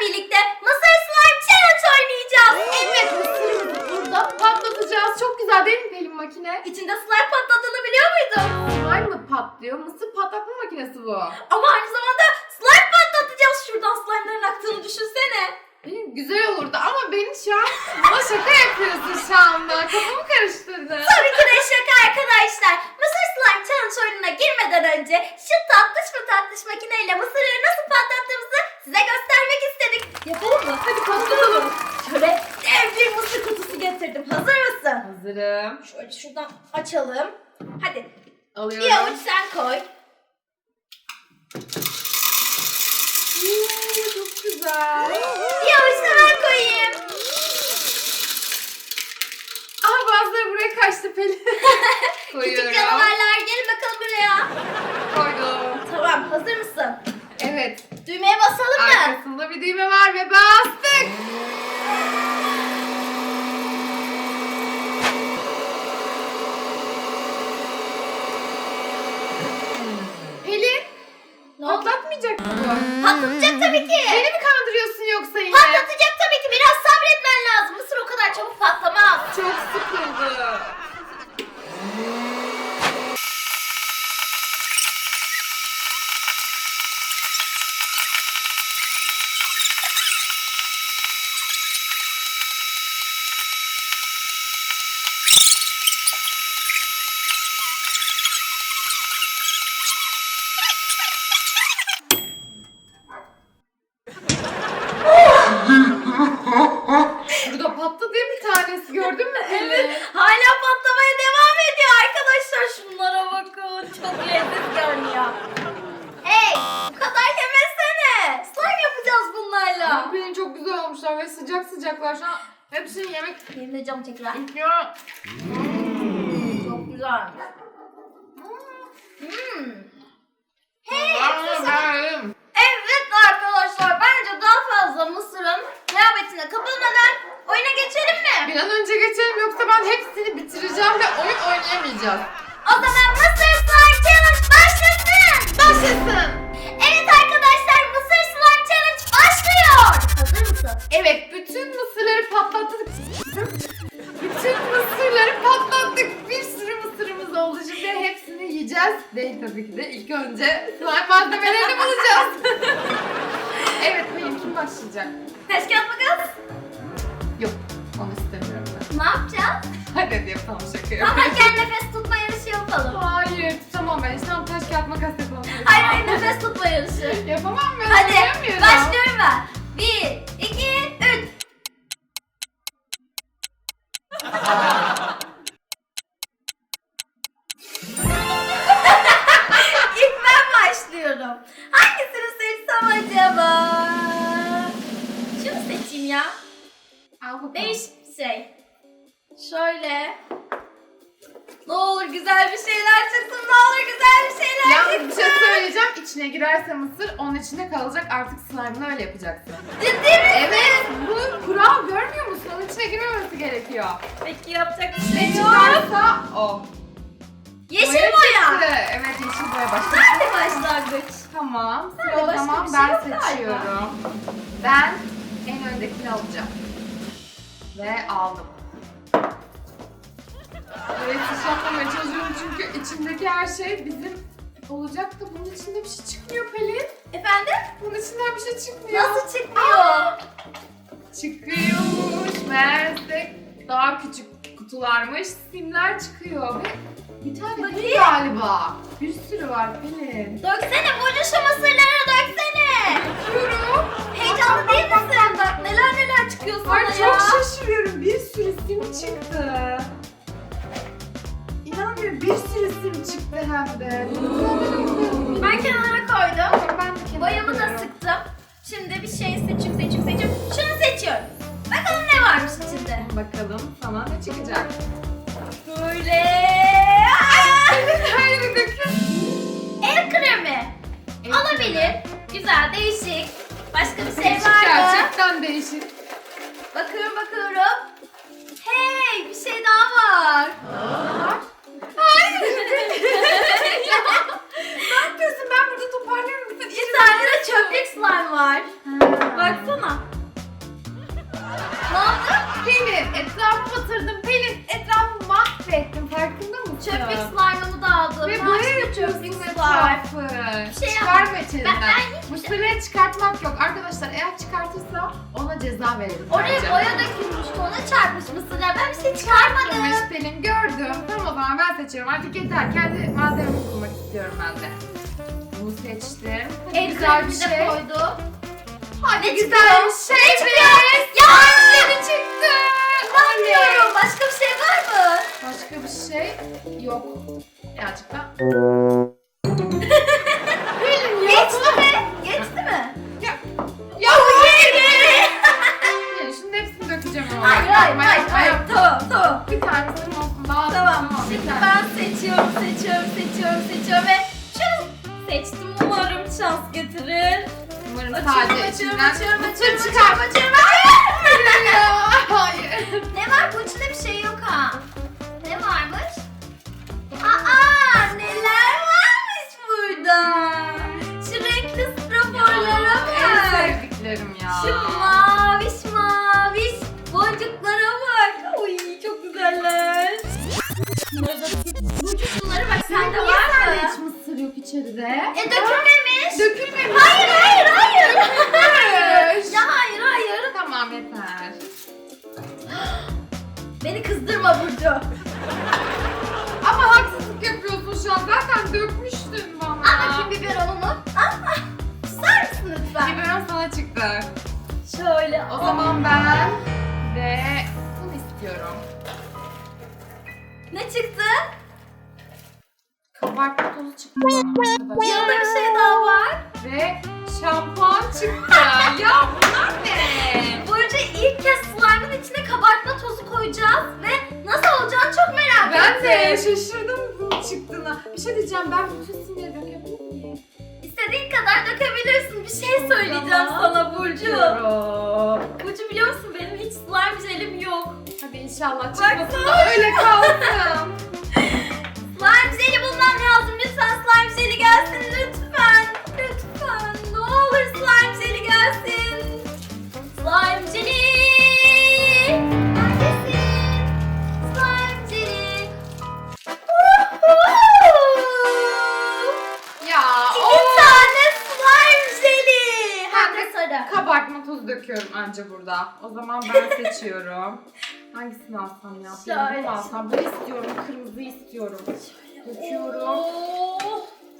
birlikte Mısır Slime Challenge oynayacağız. Evet mısırımızı burada patlatacağız. Çok güzel değil mi Pelin makine? İçinde slime patladığını biliyor muydun? Slime mı patlıyor? Mısır patlatma makinesi bu. Ama aynı zamanda slime patlatacağız. Şuradan slime'ların aktığını düşünsene. Pelin güzel olurdu ama beni şu an bana şaka yapıyorsun şu anda. Kafamı karıştırdın. Tabii ki de şaka arkadaşlar. Mısır Slime Challenge oyununa girmeden önce şu tatlış mı tatlış makineyle mısırları nasıl patlattığımızı size göstermek istedik. Yapalım mı? Hadi patlatalım. Şöyle dev bir mısır kutusu getirdim. Hazır mısın? Hazırım. Şöyle şuradan açalım. Hadi Alıyorum. bir avuç sen koy. Oo, çok güzel. Bir avuç da ben koyayım. Aha bazıları buraya kaçtı Pelin. Küçük Koyuyorum. canavarlar Düğmeye basalım mı? Arkasında bir düğme var ve bastık. Pelin Ne oldu? patlatmayacak mı bu? Patlatacak tabii ki. Beni mi kandırıyorsun yoksa yine? Patlatacak tabii ki. Biraz sabretmen lazım. Mısır o kadar çabuk patlamaz. Çok sıkıldı. Burada patladı ya bir tanesi gördün mü Pelin? Hala patlamaya devam ediyor arkadaşlar. Şunlara bakın. Çok lezzetli görünüyor. Hey! Bu kadar yemesene. Slime yapacağız bunlarla. Pelin çok güzel olmuşlar ve sıcak sıcaklar şu an. Hepsini yemek Benim de canım tekrar. istiyor. Çok güzel. Hmm. Hey! Hey, ben Evet arkadaşlar bence daha fazla Mısır'ın rehavetine kapılmadan oyuna geçelim mi? Bir an önce geçelim yoksa ben hepsini bitireceğim ve oyun oynayamayacağız. O zaman Mısır tabii ki de. İlk önce slime malzemelerini bulacağız. evet Pelin kim başlayacak? Taş kağıt makas. Yok onu istemiyorum ben. Ne yapacağız? Hadi hadi yapalım şaka Ama yapıyorum. gel nefes tutma yarışı yapalım. Hayır tamam ben tamam taş kağıt makas yapalım. Hayır hayır nefes tutma yarışı. Yapamam ben. Hadi başlıyorum ben. Onun içinde kalacak. Artık slime'ını öyle yapacaksın. Ciddi misin? Evet. Bu kural görmüyor musun? Onun içine girmemesi gerekiyor. Peki yapacak bir Ne şey yok. çıkarsa o. Yeşil Boya çıktı. Evet yeşil boya başladı. Nerede başlangıç? Tamam. Nerede? Sıra o Başka zaman bir şey ben yok galiba. seçiyorum. Ben en öndekini alacağım. Ve aldım. Evet hiç yapmamaya çalışıyorum çünkü içindeki her şey bizim olacak da bunun içinde bir şey çıkmıyor Pelin. Efendim? Bunun içinden bir şey çıkmıyor. Nasıl çıkmıyor? Çıkıyormuş. Meğerse daha küçük kutularmış. Simler çıkıyor ve bir tane değil galiba. Bir sürü var Pelin. Döksene Burcu şu mısırları döksene. Bakıyorum. Heyecanlı değil misin? Bak neler neler çıkıyor sana Ay ya. çok şaşırıyorum. Bir sürü sim çıktı. Bir sürü sim çıktı hem de. Ben kenara koydum. Ben de kenara Boyamı da koyuyorum. sıktım. Şimdi bir şey seçiyorum, seçiyorum, seçiyorum. Şunu seçiyorum. Bakalım ne varmış içinde. Bakalım sana ne çıkacak. Böyle. Aa! Her yeri dökün. El kremi. El Olabilir. Güzel, değişik. Başka bir şey Değişik, var mı? Gerçekten değişik. Bakıyorum, bakıyorum. Hey, bir şey daha var. Hayır ne yapıyorsun? Ben burada toparlıyorum. Bir tane de çöplük slime var. Baksana. ne yaptın? Pelin. Etrafı batırdım. Pelin Çöplük slime'ımı da aldım. Ve boya yapıyorsun etrafı. Bir şey Çıkarma içinden. Ben- ben hiçbir şey- Mısırları çıkartmak yok. Arkadaşlar eğer çıkartırsa ona ceza verelim. Oraya bence. boya dökülmüştü. Ona çarpmış mısırlar. Ben bir şey çıkarmadım. Çıkartmış benim gördüm. Tamam o zaman ben seçiyorum. Artık yeter. Kendi malzememi bulmak istiyorum ben de. Bunu seçtim. Hadi El güzel bir kremini de şey. koydum. Hadi Ne güzel çıkıyor? bir şey. Geçti mi? Geçti mi? Ya, ya hayır. Yani şimdi hepsini dökeceğim ama. Hayır hayır Yapma, hayır. yapma, hayır. yapma. Tamam tamam. Bir olsun daha. Tamam. Şimdi tane. ben seçiyorum, seçiyorum, seçiyorum, seçiyorum ve şunu seçtim. Umarım şans getirir. Umarım Açıyorum, sadece açıyorum, içinden açıyorum, açıyorum, çıkar. açıyorum, açıyorum. Beni kızdırma Burcu. Ama haksızlık yapıyorsun şu an. Zaten dökmüştün bana. Al bakayım biberonunu. Ah, ah. Susar mısın lütfen? Biberon sana çıktı. Şöyle. O zaman ben de bunu istiyorum. Ne çıktı? Kabartma tozu çıktı. Yanında bir şey daha var. Ve şampuan çıktı. ya bunlar ne? Burcu ilk kez slime'ın içine kabartma koyacağız ve nasıl olacağını çok merak Ben de ettim. şaşırdım bunun çıktığına. Bir şey diyeceğim ben bütün simleri dökebilir miyim? İstediğin kadar dökebilirsin. Bir şey söyleyeceğim Tamam. sana Burcu. Diyorum. Burcu biliyor musun benim hiç slime jelim yok. Hadi inşallah çıkmasın da öyle kalsın. Slime jeli bulmam lazım. Lütfen slime jeli gelsin. Lütfen. Seçiyorum. Hangisini alsam ya? Şöyle. Bunu alsam? Bunu istiyorum. Kırmızı istiyorum. Döküyorum.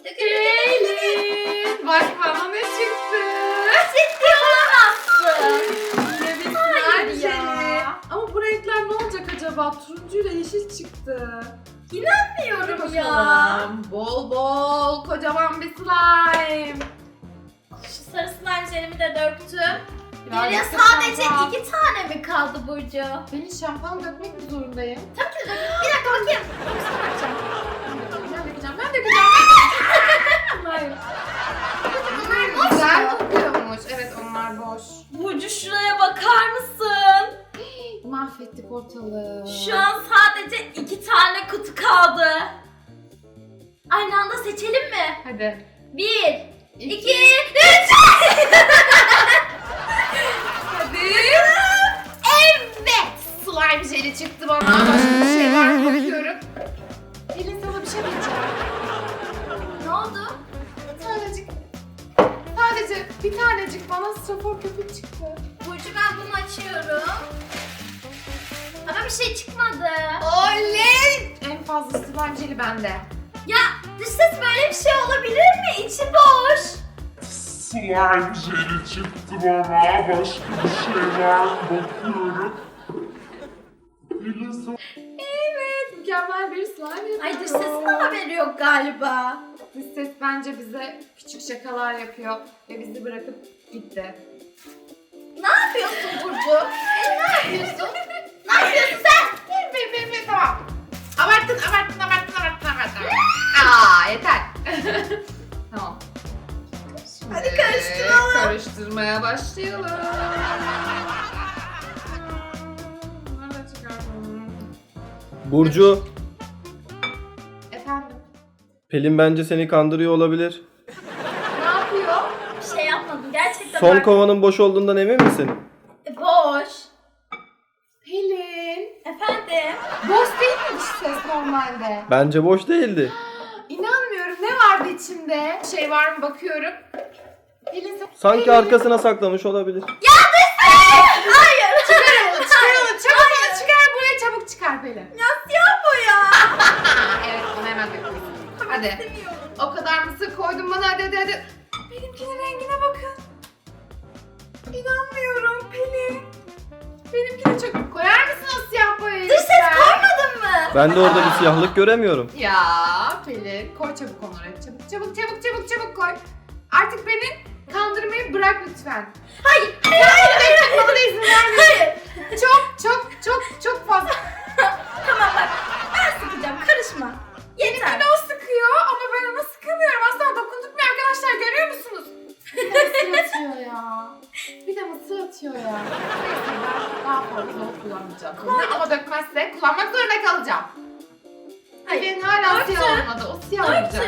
Dökülür. Elin. Bak bana ne çıktı. Ciddi olamazsın. Yine slime ya. Ama bu renkler ne olacak acaba? Turuncuyla yeşil çıktı. İnanmıyorum ya. Bol bol kocaman bir slime. Şu sarı slime jelimi de döktüm. Birazcık Geriye da sadece şampuan. iki tane mi kaldı Burcu? Ben hiç şampuan dökmek mi zorundayım? Tabii ki de. Bir dakika bakayım. Kokusuna bakacağım. Ben dökeceğim, ben dökeceğim. Hayır. Bunlar boş Güzel mu? kokuyormuş. Evet onlar boş. Burcu şuraya bakar mısın? Mahvettik ortalığı. Şu an sadece iki tane kutu kaldı. Aynı anda seçelim mi? Hadi. Bir, iki, üç. Slime jeli çıktı bana. Başka bir şey var mı bakıyorum. Elin sana bir şey diyeceğim. Ne oldu? Bir tanecik. Sadece bir tanecik bana strafor köpük çıktı. Burcu ben bunu açıyorum. Ama bir şey çıkmadı. Oley! En fazla slime jeli bende. Ya dış ses böyle bir şey olabilir mi? İçi boş. Slime jeli çıktı bana. Başka bir şey var mı bakıyorum. Elin Evet, mükemmel bir slime yapıyor. Ay dış sesin de haberi yok galiba. Dış ses bence bize küçük şakalar yapıyor ve bizi bırakıp gitti. Ne yapıyorsun Burcu? E, ne yapıyorsun? ne yapıyorsun sen? Bir, bir, bir, tamam. Abarttın, abarttın, abarttın, abarttın, abarttın. Aa, yeter. tamam. Şimdi Hadi karıştıralım. Karıştırmaya başlayalım. Burcu, Efendim, Pelin bence seni kandırıyor olabilir. ne yapıyor? Bir şey yapmadım gerçekten. Son bak- kovanın boş olduğundan emin misin? E, Boş. Pelin. Efendim? Boş değil mi dış ses normalde. Bence boş değildi. İnanmıyorum. Ne vardı içinde? Şey var mı bakıyorum. Pelin sen... Sanki Pelin- arkasına saklamış olabilir. Hayır. Çıkar onu, çıkar onu. Çabuk onu çıkar Pelin. Ya siyah boya. Evet bunu hemen döküyorsun. Hadi. İstemiyorum. O kadar mısır koydum bana hadi hadi hadi. Benimkinin rengine bakın. İnanmıyorum Pelin. Benimkine çok... Koyar mısın o siyah boyayı? Dış ses lütfen? koymadın mı? Ben de orada bir siyahlık göremiyorum. Ya Pelin koy çabuk onu oraya. Çabuk çabuk çabuk çabuk çabuk koy. Artık beni kandırmayı bırak lütfen. Hayır. Hayır. Hayır. Hayır. Bana da izin vermiyorsun. Hayır. Çok çok çok çok fazla. Tamam bak. Ben sıkacağım. Karışma. Yeter. Benimkine o sıkıyor ama ben ona sıkamıyorum. Asla dokundurtmuyor arkadaşlar görüyor musunuz? Bir de mısır atıyor ya. Bir de mısır atıyor ya. Neyse ben daha fazla kullanmayacağım. Ama dökmezse kullanmak zorunda kalacağım. Hayır. Pelin hala Döktü. siyah olmadı. O siyah olacak.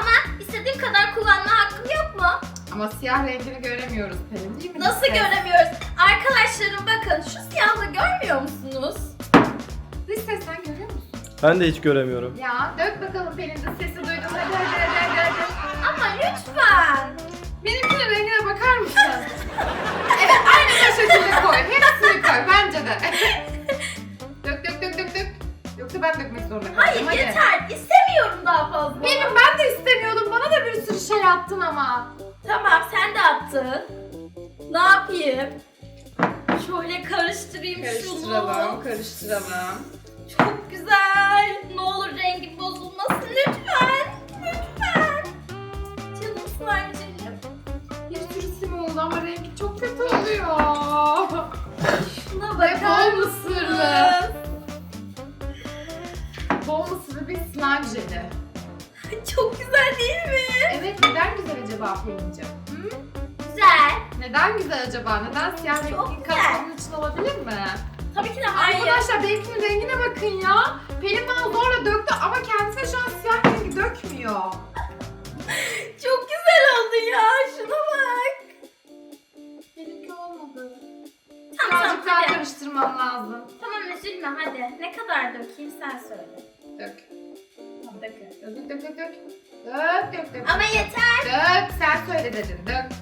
Ama istediğim kadar kullanma hakkım yok mu? Ama siyah rengini göremiyoruz Pelin değil mi? Nasıl göremiyoruz? Arkadaşlarım bakın şu siyahlığı görmüyor musunuz? Dış ses sen görüyor musun? Ben de hiç göremiyorum. Ya dök bakalım Pelin dış sesi duydum. Hadi hadi hadi hadi. hadi. Ama lütfen. Benimkinin rengine bakar mısın? evet aynen o şekilde koy. Hepsini koy bence de. dök dök dök dök dök. Yoksa ben dökmek zorunda kalacağım. Hayır hadi. yeter. İstemiyorum daha fazla. Benim ben de istemiyordum. Bana da bir sürü şey attın ama. Tamam sen de attın. Ne yapayım? Şöyle karıştırayım şunu. karıştıralım. Çok güzel. Ne olur rengim bozulmasın lütfen. Lütfen. Canım slime'cığım. Bir sürü sim oldu ama rengi çok kötü oluyor. Şuna bakar bol mısırlı. mısınız? Bol mısırlı bir slime jeli. Çok güzel değil mi? Evet neden güzel acaba Pelin'ciğim? Hı? Güzel. Neden güzel acaba? Neden siyah Çok rengin güzel. için olabilir mi? Tabii ki de hayır. Arkadaşlar benimkinin rengine bakın ya. Pelin bana zorla döktü ama kendisine şu an siyah rengi dökmüyor. Çok güzel oldu ya. Şuna bak. Benimki olmadı. Tamam Birazcık tamam daha hadi. karıştırmam lazım. Tamam üzülme hadi. Ne kadar dökeyim sen söyle. Dök. Tamam döküyorum. Dök dök dök dök. Dök dök dök. Ama yeter. Dök sen söyle dedin. Dök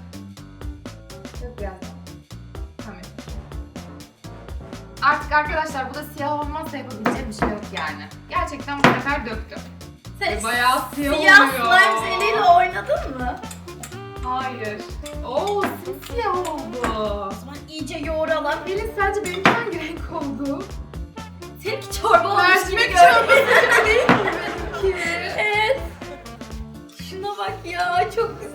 Artık arkadaşlar bu da siyah olmazsa yapabileceğim bir şey yok yani. Gerçekten bu sefer döktüm. Sen Bayağı siyah, siyah oluyor. slime jeliyle oynadın mı? Hayır. Oo simsiyah oldu. O zaman iyice yoğuralım. Pelin sence benimki hangi renk oldu? Seninki çorba olmuş gibi Mercimek görünüyor. çorbası değil mi benimki? Evet. Şuna bak ya çok güzel.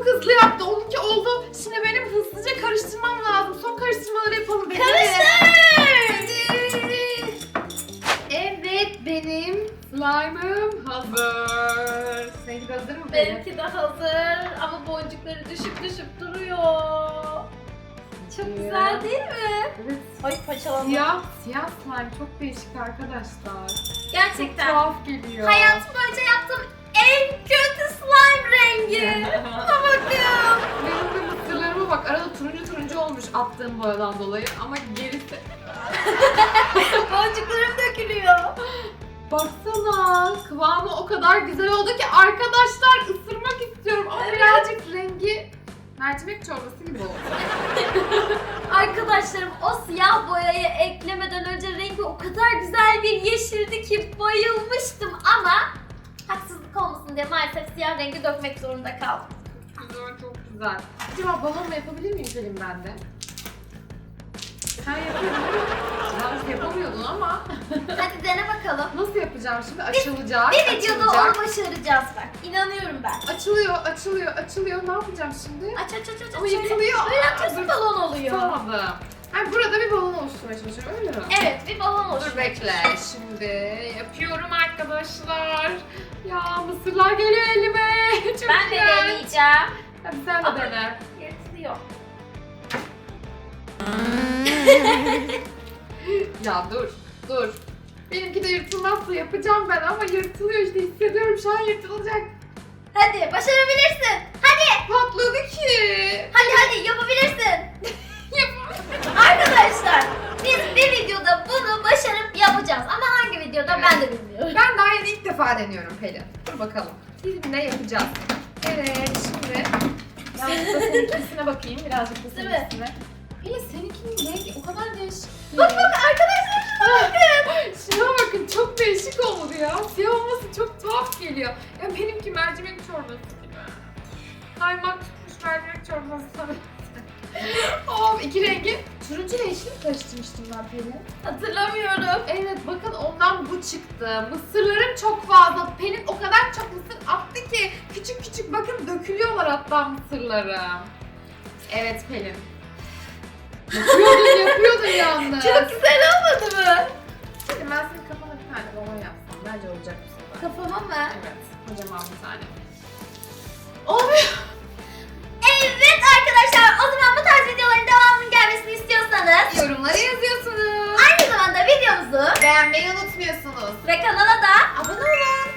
Çok hızlı yaptı. Onunki oldu. Şimdi benim hızlıca karıştırmam lazım. Son karıştırmaları yapalım. Benim Karıştır. Evet benim slime'ım hazır. Seninki hazır mı Pelin? Benimki de hazır ama boncukları düşüp düşüp duruyor. Çok güzel değil mi? Evet. Ay paçalandım. Siyah, siyah slime çok değişik arkadaşlar. Çok Gerçekten. tuhaf geliyor. Hayatım boyunca yaptığım en kötü slime rengi. Attığım boyadan dolayı ama gerisi Boncuklarım dökülüyor. Baksana kıvamı o kadar güzel oldu ki arkadaşlar ısırmak istiyorum ama Evet. birazcık rengi mercimek çorbası gibi oldu. Arkadaşlarım o siyah boyayı eklemeden önce rengi o kadar güzel bir yeşildi ki bayılmıştım ama haksızlık olmasın diye maalesef siyah rengi dökmek zorunda kaldım. Güzel çok güzel. Acaba balonla yapabilir miyim Pelin ben de? Sen yapıyordun? Yalnız yapamıyordun ama. Hadi dene bakalım. Nasıl yapacağım şimdi? Açılacak, Bir videoda açılacak. onu başaracağız bak. İnanıyorum ben. Açılıyor, açılıyor, açılıyor. Ne yapacağım şimdi? Aç aç aç aç. Ama şöyle. yıkılıyor. Böyle Aa, dur. balon oluyor. Tutamadım. Yani burada bir balon oluşturmaya çalışıyorum öyle mi? Evet bir balon oluşuyor. Dur bekle. Şimdi yapıyorum arkadaşlar. Ya mısırlar geliyor elime. Çok Ben de güzel. deneyeceğim. Hadi sen de dene. Yırtılıyor. Ya dur, dur. Benimki de yırtılmazsa yapacağım ben ama yırtılıyor işte hissediyorum şu an yırtılacak. Hadi başarabilirsin. Hadi. Patladı ki. Hadi hadi yapabilirsin. Arkadaşlar Biz bir videoda bunu başarıp yapacağız. Ama hangi videoda Evet. ben de bilmiyorum. Ben daha yeni ilk defa deniyorum Pelin. Dur bakalım. Bizimle yapacağız. Evet şimdi. Yalnız da seninkisine bakayım. Birazcık da Değil mi? seninkisine. Pelin seninkinin rengi o kadar değişik. Bak bak arkadaşlar şuna bakın. Şuna bakın çok değişik oldu ya. Siyah olması çok tuhaf geliyor. Ya benimki mercimek çorbası gibi. Kaymak tutmuş mercimek çorbası sana. of iki rengi. Turuncu ile yeşil mi karıştırmıştım ben Pelin? Hatırlamıyorum. Evet bakın ondan bu çıktı. Mısırlarım çok fazla. Pelin o kadar çok mısır attı ki küçük küçük bakın dökülüyorlar hatta mısırlarım. Evet Pelin. Yapıyordun yapıyordun yalnız. Çok güzel olmadı mı? Pelin ben senin kafana bir tane balon yapsam. Bence olacak bu sefer. Kafama mı? Evet. Kocaman bir tane. Evet arkadaşlar o zaman bu tarz videoların devamının gelmesini istiyorsanız Yorumlara yazıyorsunuz. aynı zamanda videomuzu Beğenmeyi unutmuyorsunuz. ve kanala da Abone olun.